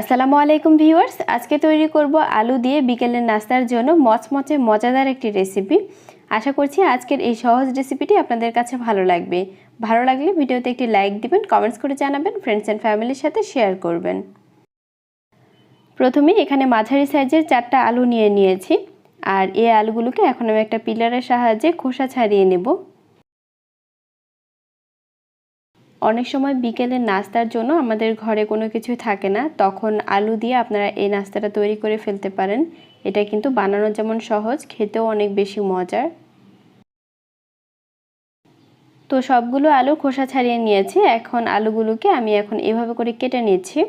আসসালামু আলাইকুম ভিউয়ার্স। আজকে তৈরি করব আলু দিয়ে বিকেলের নাস্তার জন্য মচমচে, মজাদার একটি রেসিপি আশা করছি আজকের এই সহজ রেসিপিটি আপনাদের কাছে ভালো লাগবে। ভালো লাগলে ভিডিওতে একটি লাইক দিবেন কমেন্টস করে জানাবেন ফ্রেন্ডস অ্যান্ড ফ্যামিলির সাথে শেয়ার করবেন। প্রথমে এখানে মাঝারি সাইজের চারটা আলু নিয়ে নিয়েছি। আর এই আলুগুলোকে এখন আমি একটা পিলারের সাহায্যে খোসা ছাড়িয়ে নেব। অনেক সময় বিকেলের নাস্তার জন্য আমাদের ঘরে কোনো কিছু থাকে না, তখন আলু দিয়ে আপনারা এই নাস্তাটা তৈরি করে ফেলতে পারেন। এটা কিন্তু বানানো যেমন সহজ, খেতেও অনেক বেশি মজার। তো সবগুলো আলু খোসা ছাড়িয়ে নিয়েছি, এখন আলুগুলোকে আমি এখন এভাবে করে কেটে নিচ্ছি।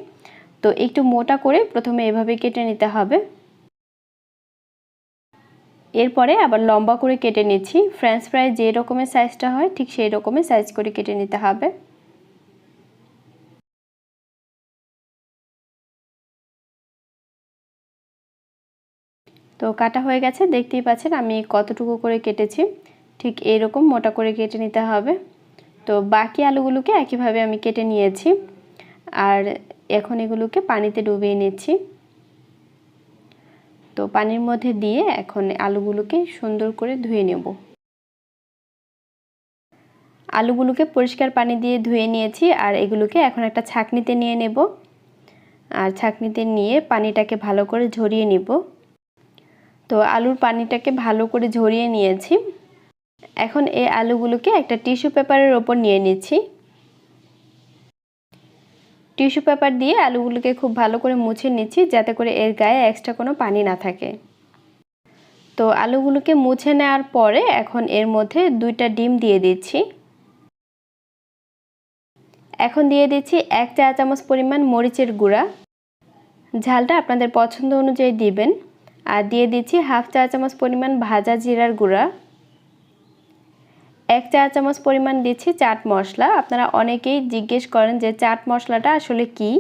তো একটু মোটা করে প্রথমে এভাবে কেটে নিতে হবে। এরপরে আবার লম্বা করে কেটে নিচ্ছি। ফ্রেঞ্চ ফ্রাই যে রকমের সাইজটা হয়, ঠিক সেই রকমের সাইজ করে কেটে নিতে হবে। তো কাটা হয়ে গেছে, দেখতেই পাচ্ছেন আমি কতটুকু করে কেটেছি। ঠিক এইরকম মোটা করে কেটে নিতে হবে। তো বাকি আলুগুলোকে একইভাবে আমি কেটে নিয়েছি। আর এখন এগুলোকে পানিতে ডুবিয়ে নিচ্ছি। তো পানির মধ্যে দিয়ে এখন আলুগুলোকে সুন্দর করে ধুয়ে নেব। আলুগুলোকে পরিষ্কার পানি দিয়ে ধুয়ে নিয়েছি আর এগুলোকে এখন একটা ছাকনিতে নিয়ে নেব। আর ছাকনিতে নিয়ে পানিটাকে ভালো করে ঝরিয়ে নিব। তো আলুর পানিটাকে ভালো করে ঝরিয়ে নিয়েছি। এখন এই আলুগুলোকে একটা টিস্যু পেপারের ওপর নিয়ে নিচ্ছি। টিস্যু পেপার দিয়ে আলুগুলোকে খুব ভালো করে মুছে নিচ্ছি, যাতে করে এর গায়ে এক্সট্রা কোনো পানি না থাকে। তো আলুগুলোকে মুছে নেওয়ার পরে এখন এর মধ্যে দুইটা ডিম দিয়ে দিচ্ছি। এখন দিয়ে দিচ্ছি এক চা চামচ পরিমাণ মরিচের গুঁড়া। ঝালটা আপনাদের পছন্দ অনুযায়ী দিবেন। আর দিয়ে দিচ্ছি হাফ চা চামচ পরিমাণ ভাজা জিরার গুঁড়া। এক চা চামচ পরিমাণ দিচ্ছি চাট মশলা। আপনারা অনেকেই জিজ্ঞেস করেন যে চাট মশলাটা আসলে কি?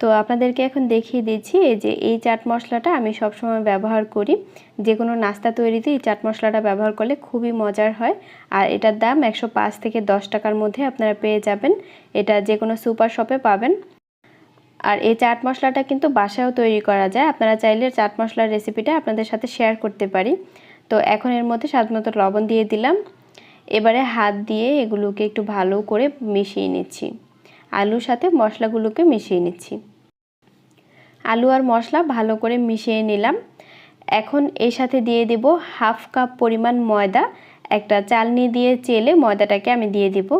তো আপনাদেরকে এখন দেখিয়ে দিচ্ছি যে এই চাট মশলাটা আমি সবসময় ব্যবহার করি। যে কোনো নাস্তা তৈরিতে এই চাট মশলাটা ব্যবহার করলে খুবই মজার হয়। আর এটার দাম একশো পাঁচ থেকে দশ টাকার মধ্যে আপনারা পেয়ে যাবেন। এটা যে কোনো সুপার শপে পাবেন। আর এই চাট মশলাটা কিন্তু বাসায়ও তৈরি করা যায়। আপনারা চাইলে চাট মশলার রেসিপিটা আপনাদের সাথে শেয়ার করতে পারি। তো এখন এর মধ্যে স্বাদ মতো লবণ দিয়ে দিলাম। এবারে হাত দিয়ে এগুলোকে একটু ভালো করে মিশিয়ে নিচ্ছি। আলুর সাথে মশলাগুলোকে মিশিয়ে নিচ্ছি। আলু আর মশলা ভালো করে মিশিয়ে নিলাম। এখন এর সাথে দিয়ে দেব হাফ কাপ পরিমাণ ময়দা। একটা চালনি দিয়ে চেলে ময়দাটাকে আমি দিয়ে দিব।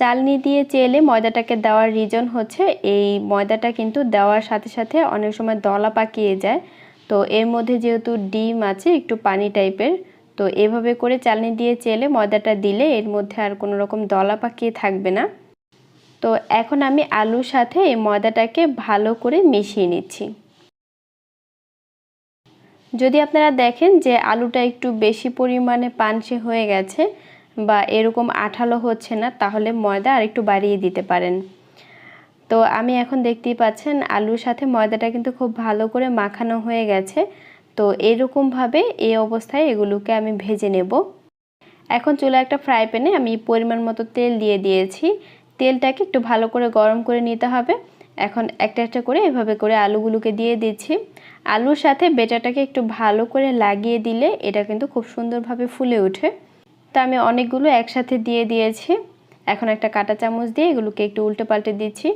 চালনি দিয়ে চেলে ময়দাটাকে দেওয়ার রিজন হচ্ছে এই ময়দাটা কিন্তু দেওয়ার সাথে সাথে অনেক সময় দলা পাকিয়ে যায়। তো এর মধ্যে যেহেতু ডিম আছে, একটু পানি টাইপের, তো এভাবে করে চালনি দিয়ে চেলে ময়দাটা দিলে এর মধ্যে আর কোনো রকম দলা পাকিয়ে থাকবে না। তো এখন আমি আলুর সাথে এই ময়দাটাকে ভালো করে মিশিয়ে নিচ্ছি। যদি আপনারা দেখেন যে আলুটা একটু বেশি পরিমাণে পানসে হয়ে গেছে বা এরকম আঠালো হচ্ছে না, তাহলে ময়দা আর একটু বাড়িয়ে দিতে পারেন। তো আমি এখন দেখতেই পাচ্ছেন আলুর সাথে ময়দাটা কিন্তু খুব ভালো করে মাখানো হয়ে গেছে। তো এরকমভাবে এই অবস্থায় এগুলোকে আমি ভেজে নেব। এখন চুলা একটা ফ্রাই প্যানে আমি পরিমাণ মতো তেল দিয়ে দিয়েছি। তেলটাকে একটু ভালো করে গরম করে নিতে হবে। এখন একটা একটা করে এভাবে করে আলুগুলোকে দিয়ে দিচ্ছি। আলুর সাথে বেটাটাকে একটু ভালো করে লাগিয়ে দিলে এটা কিন্তু খুব সুন্দরভাবে ফুলে ওঠে। তা আমি অনেকগুলো একসাথে দিয়ে দিয়েছি। এখন একটা কাটা চামচ দিয়ে এগুলোকে একটু উল্টে পাল্টে দিচ্ছি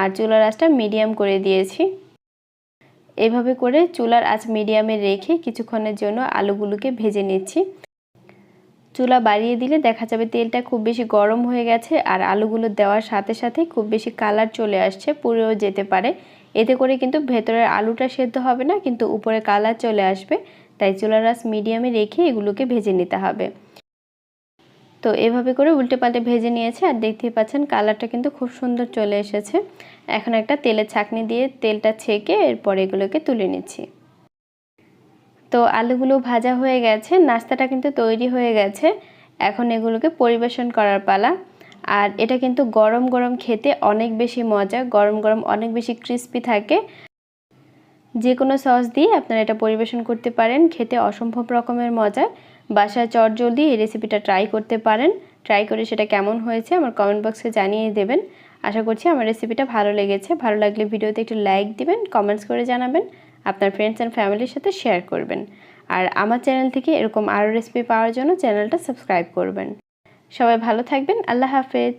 আর চুলার আঁচটা মিডিয়াম করে দিয়েছি। এভাবে করে চুলার আঁচ মিডিয়ামে রেখে কিছুক্ষণের জন্য আলুগুলোকে ভেজে নিচ্ছি। চুলা বাড়িয়ে দিলে দেখা যাবে তেলটা খুব বেশি গরম হয়ে গেছে আর আলুগুলো দেওয়ার সাথে সাথে খুব বেশি কালার চলে আসছে, পুড়েও যেতে পারে। এতে করে কিন্তু ভেতরের আলুটা সেদ্ধ হবে না, কিন্তু উপরে কালার চলে আসবে। তাই চুলার আঁচ মিডিয়ামে রেখে এগুলোকে ভেজে নিতে হবে। তো এভাবে করে উল্টে পাল্টে ভেজে নিয়েছে আর দেখতেই পাচ্ছেন কালারটা কিন্তু খুব সুন্দর চলে এসেছে। এখন একটা তেলের ছাকনি দিয়ে তেলটা ছেঁকে এরপর এগুলোকে তুলে নিচ্ছি। তো আলুগুলো ভাজা হয়ে গেছে, নাস্তাটা কিন্তু তৈরি হয়ে গেছে। এখন এগুলোকে পরিবেশন করার পালা। আর এটা কিন্তু গরম গরম খেতে অনেক বেশি মজা, গরম গরম অনেক বেশি ক্রিস্পি থাকে। যে কোনো সস দিয়ে আপনারা এটা পরিবেশন করতে পারেন, খেতে অসম্ভব রকমের মজা। বাসায় চট জলদি এই রেসিপিটা ট্রাই করতে পারেন। ট্রাই করে সেটা কেমন হয়েছে আমার কমেন্ট বক্সে জানিয়ে দেবেন। আশা করছি আমার রেসিপিটা ভালো লেগেছে। ভালো লাগলে ভিডিওতে একটু লাইক দিবেন কমেন্টস করে জানাবেন, আপনার ফ্রেন্ডস অ্যান্ড ফ্যামিলির সাথে শেয়ার করবেন। আর আমার চ্যানেল থেকে এরকম আরও রেসিপি পাওয়ার জন্য চ্যানেলটা সাবস্ক্রাইব করবেন। সবাই ভালো থাকবেন, আল্লাহ হাফেজ।